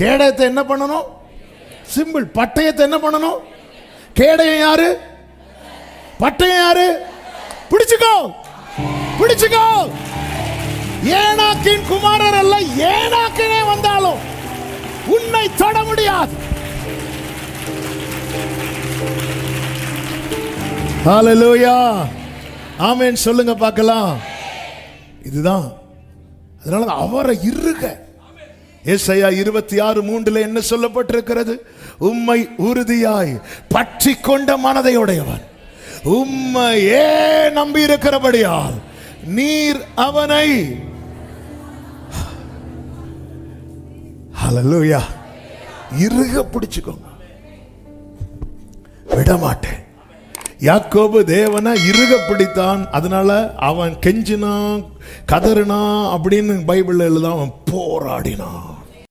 கேடயத்தை என்ன பண்ணணும்? சிம்பிள் பட்டயத்தை என்ன பண்ணணும்? கேடயம் யாரு? பட்டயம் யாரு? பிடிச்சுக்கோ! பிடிச்சுக்கோ! ஏனாக்கின் குமாரர் அல்ல ஏனாக்கினே வந்தாலும் உன்னை தொட முடியாது. ஹalleluya ஆமென். சொல்லுங்க பார்க்கலாம். இதுதான். அதனால அவரை இருக்க ஏசாயா இருபத்தி ஆறு மூன்றுல என்ன சொல்லப்பட்டிருக்கிறது? உம்மை உறுதியாய் பற்றி கொண்ட மனதை உடையவன் உம்மையே நம்பி இருக்கிறபடியால் நீர் அவனை ஹalleluya. இறுக பிடிச்சுக்கோங்க. விடமாட்டேன். யாக்கோபு தேவனை இறுக பிடித்தான். அதனால அவன் கெஞ்சினான் கதறினான் அப்படின்னு பைபிள்ல எழுத அவன் போராடினான்.